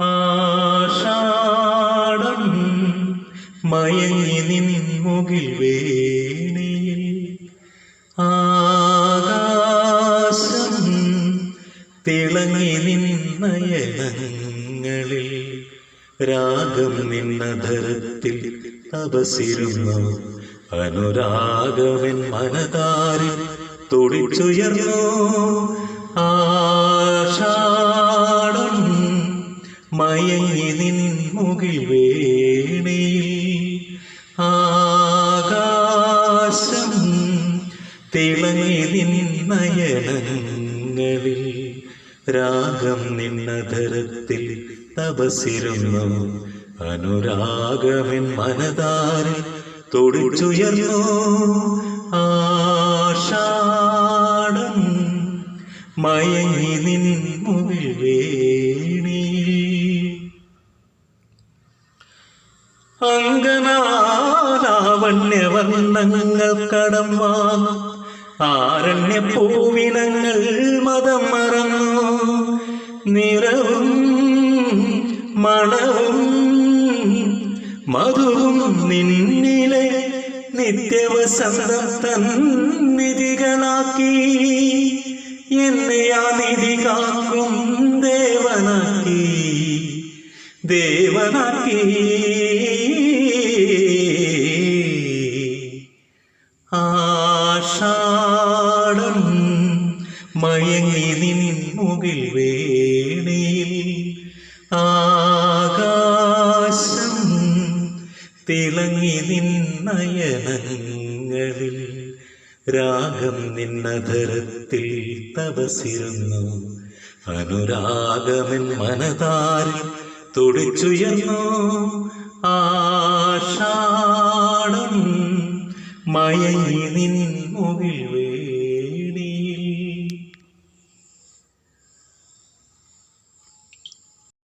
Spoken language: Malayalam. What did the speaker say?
ആഷാഢം മയങ്ങി നിൻ മുകിൽ വേണിയിൽ. ആകാശം തിളങ്ങി നിന്നയനങ്ങളിൽ രാഗം നിന്നധരത്തിൽ തപസിരുന്നു. അനുരാഗവൻ മനതാരിൽ തുടിച്ചുയർന്നു. ആഷാഢം മയങ്ങി നിൻ മുകിൽ വേണയിൽ ആകാശം തിളങ്ങി നിന്നയനങ്ങളിൽ രാഗം നിന്നധരത്തിൽ തപസിരുന്നു അനുരാഗമെൻ മനതാരിൽ തൊടിച്ചുയർന്നു. ആഷാടം മയങ്ങി അങ്കനാലാവണ്യവർണങ്ങൾ കടം ആരണ്യ പൂവിനങ്ങൾ മതം മറന്നു. നിറവും മണവും മധുവും നിന്നിലെ നിത്യവസന്തം തന്നിധികളാക്കി എന്നെ ആ നിധി കാക്കും ദേവനാക്കി. ദേവനാക്കി. ആഷാഢം മയങ്ങി നിൻ മുകിൽ വേണിയിൽ. ആകാശം തിളങ്ങി നിന്നയനങ്ങളിൽ രാഗം നിന്നധരത്തിൽ തപസിരുന്നു. അനുരാഗമൻ മനതാരിൽ തുടിച്ചുയർന്നു. ആഷാഢം മയങ്ങി നിൻ മുകിൽ വേണി.